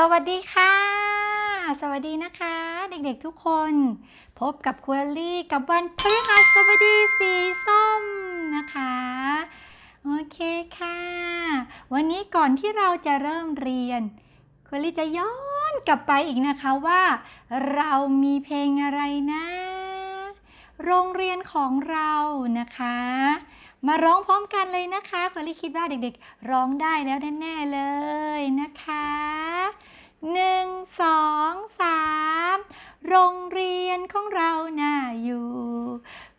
สวัสดีค่ะ สวัสดีนะคะ เด็กๆทุกคน พบกับควอลี่กับวันพฤหัสบดีสีส้มนะคะ โอเคค่ะ วันนี้ก่อนที่เราจะเริ่มเรียนควอลี่จะย้อนกลับไปอีกนะคะว่า เรามีเพลงอะไรนะ โรงเรียนของเรานะคะ มาร้องพร้อมกันเลยนะคะควอลี่คิดว่าเด็กๆ ร้องได้แล้วแน่ๆเลยนะคะหนึ่งสองสามโรงเรียนของเราน่าอยู่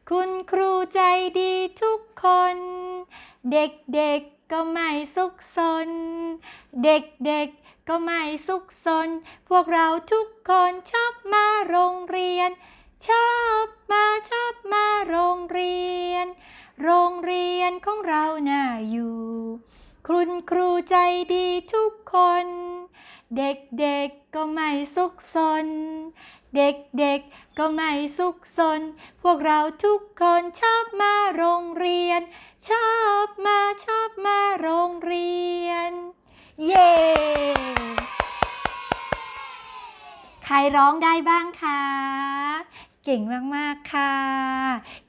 คุณครูใจดีทุกคน เด็กๆก็ไม่สุขสน เด็กๆก็ไม่สุขสน พวกเราทุกคนชอบมาโรงเรียน ชอบ นของเราน่าอยู่ คุณครูใจดีทุกคน เด็กๆกก็ไม่สุขสน เด็กๆก็ไม่สุขสน พวกเราทุกคนชอบมาโรงเรียน ชอบมาชอบมาโรงเรียน เย้ ใครร้องได้บ้างคะ เก่งมาก ๆ ค่ะ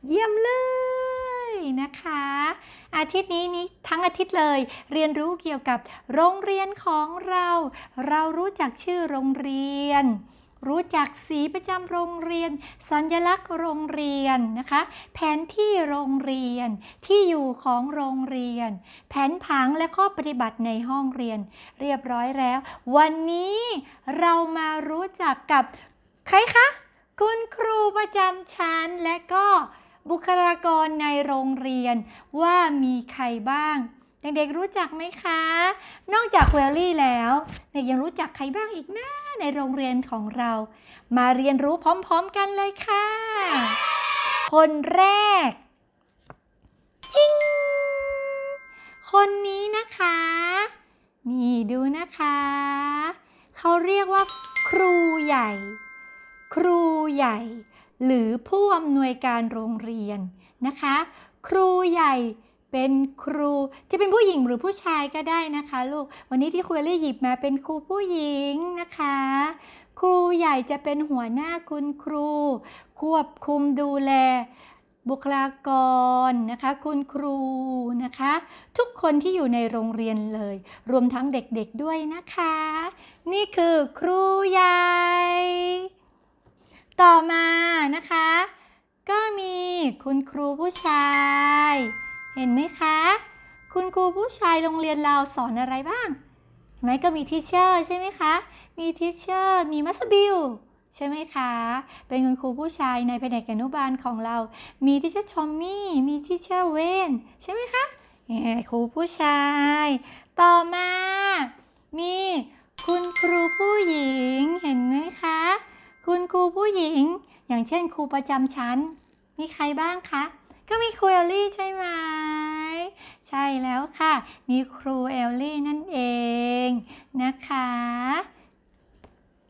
เยี่ยมเลย นะคะ อาทิตย์นี้นี้ทั้งอาทิตย์เลย เรียนรู้เกี่ยวกับโรงเรียนของเรา เรารู้จักชื่อโรงเรียน รู้จักสีประจำโรงเรียน สัญลักษณ์โรงเรียนนะคะ แผนที่โรงเรียนที่อยู่ของโรงเรียน แผนผังและข้อปฏิบัติในห้องเรียน เรียบร้อยแล้ว วันนี้เรามารู้จักกับใครคะคุณครูประจำชั้นและก็ บุคลากรในโรงเรียนว่ามีใครบ้าง เด็กๆรู้จักไหมคะ นอกจากเวลลี่แล้วเด็กยังรู้จักใครบ้างอีกนะในโรงเรียนของเรา มาเรียนรู้พร้อมๆกันเลยค่ะ คนแรกจิงคนนี้นะคะ นี่ดูนะคะ เขาเรียกว่า ครูใหญ่ ครูใหญ่ หรือผู้อำนวยการโรงเรียนนะคะ ครูใหญ่เป็นครูจะเป็นผู้หญิงหรือผู้ชายก็ได้นะคะลูก วันนี้ที่ครูเลี่หยิบมาเป็นครูผู้หญิงนะคะ ครูใหญ่จะเป็นหัวหน้าคุณครู ควบคุมดูแล บุคลากรนะคะ คุณครูนะคะ ทุกคนที่อยู่ในโรงเรียนเลย รวมทั้งเด็กๆด้วยนะคะ นี่คือครูใหญ่ ต่อมานะคะ ก็มีคุณครูผู้ชาย เห็นไหมคะ คุณครูผู้ชายโรงเรียนเราสอนอะไรบ้างเห็นไหมก็มีทิเชอร์ใช่ไหมคะ มีทิเชอร์มีมัสบิลใช่ไหมคะ เป็นคุณครูผู้ชายในแผนกอนุบาลของเรา มีทิเชอร์ชอมมี่ มีทิเชอร์เวนใช่ไหมคะครูผู้ชาย ต่อมา มีคุณครูผู้หญิงเห็นไหมคะ คุณครูผู้หญิง อย่างเช่นครูประจำชั้น มีใครบ้างคะ ก็มีครูเอลลี่ใช่ไหม ใช่แล้วค่ะ มีครูเอลลี่นั่นเองนะคะ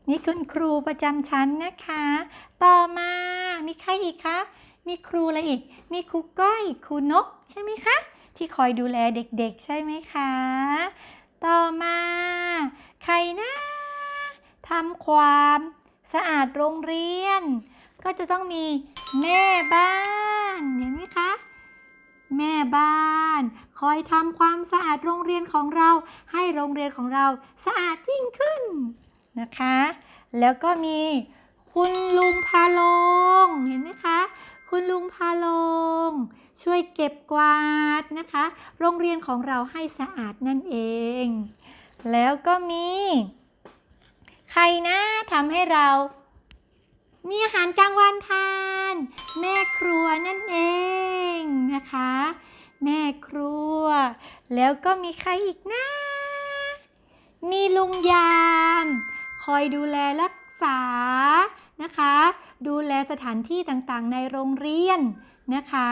นี่คุณครูประจำชั้นนะคะ ต่อมา มีใครอีกคะ มีครูอะไรอีก มีครูก้อยครูนกใช่ไหมคะ ที่คอยดูแลเด็กๆ ใช่ไหมคะ ต่อมา ใครนะทำความ สะอาดโรงเรียน ก็จะต้องมีแม่บ้านเห็นไหมคะ แม่บ้าน คอยทำความสะอาดโรงเรียนของเรา ให้โรงเรียนของเราสะอาดยิ่งขึ้นนะคะ แล้วก็มีคุณลุงพาลงเห็นไหมคะ คุณลุงพาลง ช่วยเก็บกวาดนะคะ โรงเรียนของเราให้สะอาดนั่นเอง แล้วก็มี ใครนะทำให้เรา มีอาหารกลางวันทาน แม่ครัวนั่นเองนะคะ แม่ครัว แล้วก็มีใครอีกนะ มีลุงยาม คอยดูแลรักษานะคะ ดูแลสถานที่ต่างๆ ในโรงเรียนนะคะ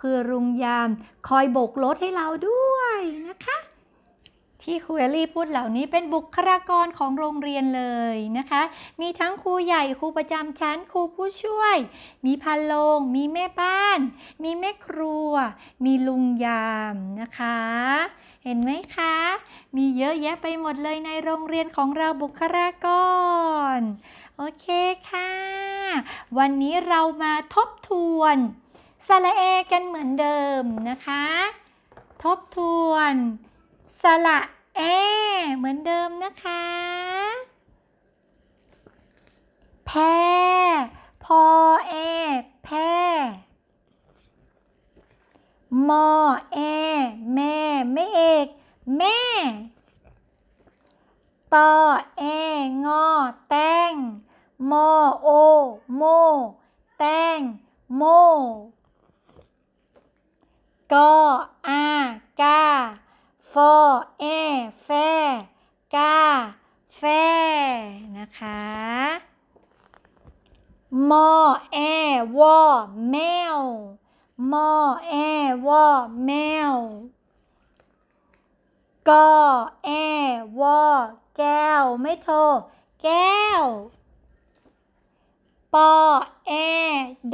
คือลุงยามคอยโบกรถให้เราด้วยนะคะ ที่ครูเอลี่พูดเหล่านี้เป็นบุคลากรของโรงเรียนเลยนะคะ มีทั้งครูใหญ่ครูประจำชั้นครูผู้ช่วย มีพันโลง มีแม่บ้าน มีแม่ครัว มีลุงยามนะคะ เห็นไหมคะ มีเยอะแยะไปหมดเลยในโรงเรียนของเราบุคลากร โอเคค่ะ วันนี้เรามาทบทวนสระเอกันเหมือนเดิมนะคะ ทบทวน สระเอเหมือนเดิมนะคะ แพพอเอแพมอเอแม่ไม่เอก แม่ตอเองอ แตงมอโอ โม แตงโมกออากา ฟอเอแฟกาแฟนะคะมอแอวอแมวมอแอวอแมวกอแอวอแก้ว ไม่โทร แก้ว ปอแอ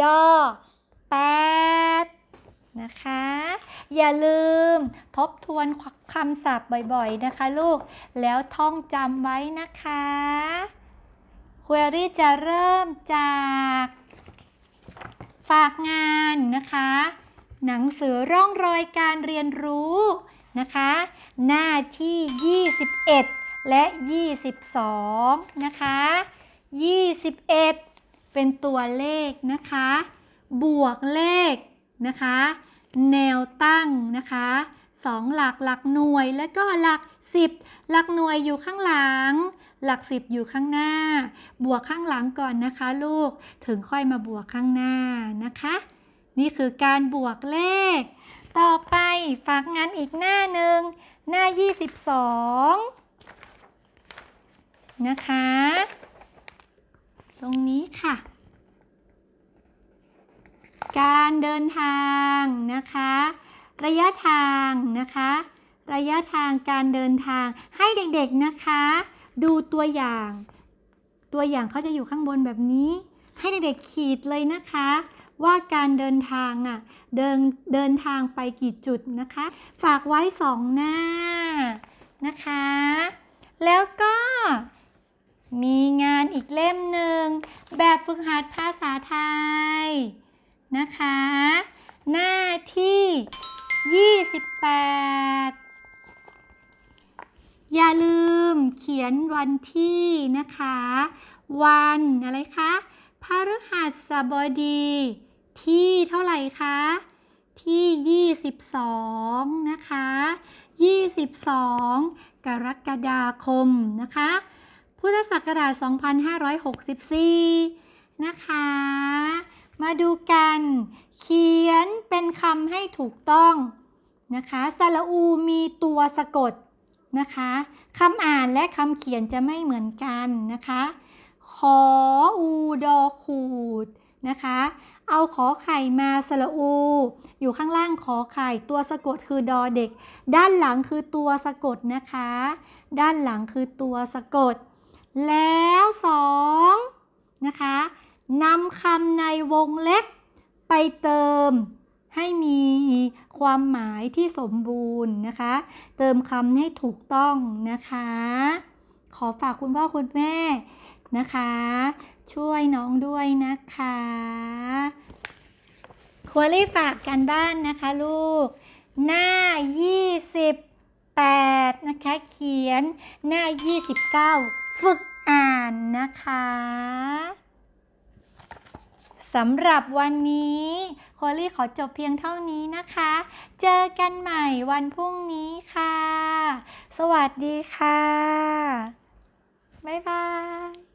ดอแปดนะคะ อย่าลืมทบทวนค คำศัพท์บ่อยๆนะคะลูก แล้วท่องจำไว้นะคะค u รี่จะเริ่มจาก ฝากงานนะคะ หนังสือร่องรอยการเรียนรู้นะคะ หน้าที่ 21 และ 22 นะคะ 21 เป็นตัวเลขนะคะ บวกเลขนะคะ แนวตั้งนะคะ สองหลักหลักหน่วยและก็หลัก 10 หลักหน่วยอยู่ข้างหลัง หลัก 10 อยู่ข้างหน้า บวกข้างหลังก่อนนะคะลูกถึงค่อยมาบวกข้างหน้านะคะ นี่คือการบวกเลข ต่อไปฝากงานอีกหน้าหนึ่งหน้า 22 นะคะ ตรงนี้ค่ะการเดินทางนะคะ ระยะทางนะคะ ระยะทางการเดินทางให้เด็กๆนะคะ ดูตัวอย่าง ตัวอย่างเขาจะอยู่ข้างบนแบบนี้ ให้เด็กๆขีดเลยนะคะ ว่าการเดินทางอะเดินเดินทางไปกี่จุดนะคะ ฝากไว้สองหน้านะคะ แล้วก็มีงานอีกเล่มหนึ่ง แบบฝึกหัดภาษาไทยนะคะ หน้าที่ 28อย่าลืมเขียนวันที่นะคะ วันอะไรคะพฤหัสบดี ที่เท่าไหร่คะ ที่ 22 นะคะ 22 กรกฎาคมนะคะ พุทธศักราช 2564 นะคะ มาดูกัน เขีย คำให้ถูกต้องนะคะสระอูมีตัวสะกดนะคะคำอ่านและคำเขียนจะไม่เหมือนกันนะคะขออูดอขูดนะคะ เอาขอไข่มาสระอู อยู่ข้างล่างขอไข่ ตัวสะกดคือดอเด็ก ด้านหลังคือตัวสะกดนะคะ ด้านหลังคือตัวสะกด แล้วสองนะคะนำคำในวงเล็บไปเติม ให้มีความหมายที่สมบูรณ์นะคะ เติมคำให้ถูกต้องนะคะ ขอฝากคุณพ่อคุณแม่นะคะ ช่วยน้องด้วยนะคะควรรีฝากกันบ้านนะคะลูก หน้า 28 นะคะ เขียนหน้า 29 ฝึกอ่านนะคะ สำหรับวันนี้โคลี่ขอจบเพียงเท่านี้นะคะ เจอกันใหม่วันพรุ่งนี้ค่ะ สวัสดีค่ะ บ๊ายบาย